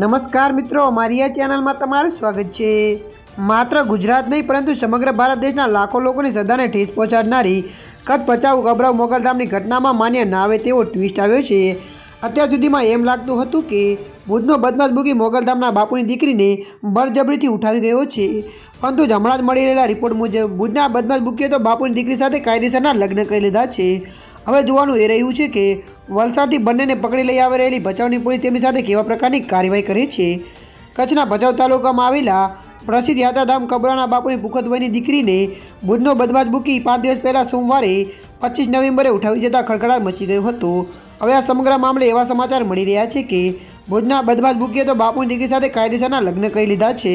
નમસ્કાર મિત્રો મારી આ ચેનલમાં તમારું સ્વાગત છે. માત્ર ગુજરાત નહીં, પરંતુ સમગ્ર ભારત દેશના લાખો લોકોની સદાને ઠેસ પહોંચાડનારી કચ્છ પચાવ ગભરાવ મોગલધામની ઘટનામાં માન્ય ના આવે તેવો ટ્વિસ્ટ આવ્યો છે. અત્યાર સુધીમાં એમ લાગતું હતું કે ભુજનો બદમાશ ભૂકી મોગલધામના બાપુની દીકરીને બળજબરીથી ઉઠાવી ગયો છે. પરંતુ હમણાં જ મળી રહેલા રિપોર્ટ મુજબ ભુજના બદમાશ ભૂકીએ તો બાપુની દીકરી સાથે કાયદેસરના લગ્ન કરી લીધા છે. હવે જોવાનું એ રહ્યું છે કે વલસાડથી બંનેને પકડી લઈ આવી રહેલી ભચાઉની પોલીસ તેમની સાથે કેવા પ્રકારની કાર્યવાહી કરે છે? કચ્છના ભચાઉ તાલુકામાં આવેલા પ્રસિદ્ધ યાત્રાધામ કબરાના બાપુની ભૂખતભાઈની દીકરીને ભુજનો બદમાશ બુકી પાંચ દિવસ પહેલાં સોમવારે પચીસ નવેમ્બરે ઉઠાવી જતા ખડખડાટ મચી ગયો હતો. હવે આ સમગ્ર મામલે એવા સમાચાર મળી રહ્યા છે કે ભુજના બદમાશ બુકીએ તો બાપુની દીકરી સાથે કાયદેસરના લગ્ન કરી લીધા છે.